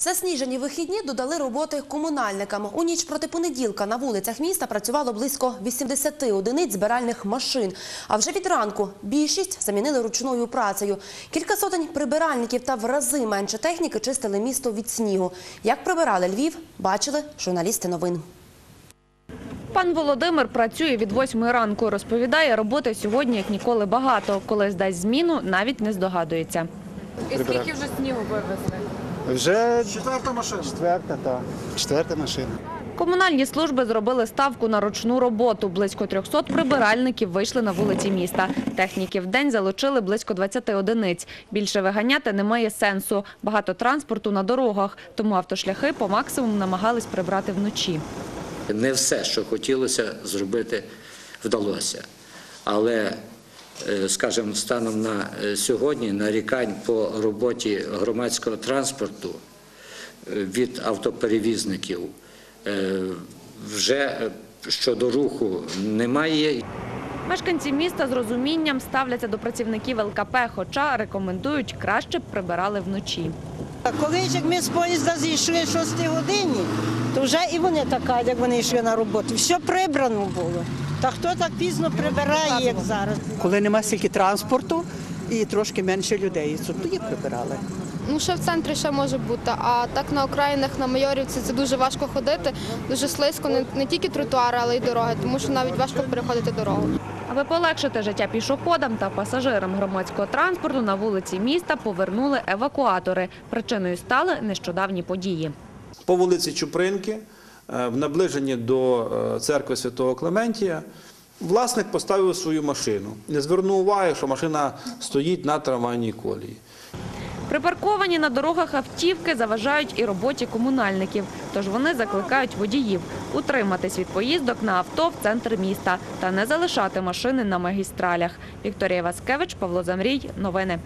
Засніжені вихідні додали роботи комунальникам. У ніч проти понеділка на вулицях міста працювало близько 80 одиниць збиральних машин. А вже від ранку більшість замінили ручною працею. Кілька сотень прибиральників та в рази менше техніки чистили місто від снігу. Як прибирали Львів, бачили журналісти новин. Пан Володимир працює від восьмої ранку. Розповідає, роботи сьогодні як ніколи багато. Коли здасть зміну, навіть не здогадується. І скільки вже снігу вивезли? Вже четверта машина. Четверта, так. Четверта машина. Комунальні служби зробили ставку на ручну роботу. Близько 300 прибиральників вийшли на вулиці міста. Техніки в день залучили близько 20 одиниць. Більше виганяти немає сенсу. Багато транспорту на дорогах, тому автошляхи по максимуму намагались прибрати вночі. Не все, що хотілося зробити, вдалося. Але, скажімо, станом на е, сьогодні нарікань по роботі громадського транспорту е, від автоперевізників е, вже е, щодо руху немає. Мешканці міста з розумінням ставляться до працівників ЛКП, хоча рекомендують краще б прибирали вночі. Колись як ми з поїзда зійшли 6 годині, то вже і вони така, як вони йшли на роботу. Все прибрано було. Та хто так пізно прибирає, як зараз? коли нема стільки транспорту і трошки менше людей. то Тоді прибирали. Ну, ще в центрі ще може бути, а так на окраїнах, на Майорівці це дуже важко ходити, дуже слизько, не, не тільки тротуари, але й дороги, тому що навіть важко переходити дорогу. Аби полегшити життя пішоходам та пасажирам громадського транспорту на вулиці міста повернули евакуатори. Причиною стали нещодавні події. по вулиці Чупринки, в наближенні до е, церкви Святого Клементія, власник поставив свою машину. Не звернув уваги, що машина стоїть на трамвайній колії. Припарковані на дорогах автівки заважають і роботі комунальників. Тож вони закликають водіїв утриматись від поїздок на авто в центр міста та не залишати машини на магістралях. Вікторія Васкевич, Павло Замрій. Новини.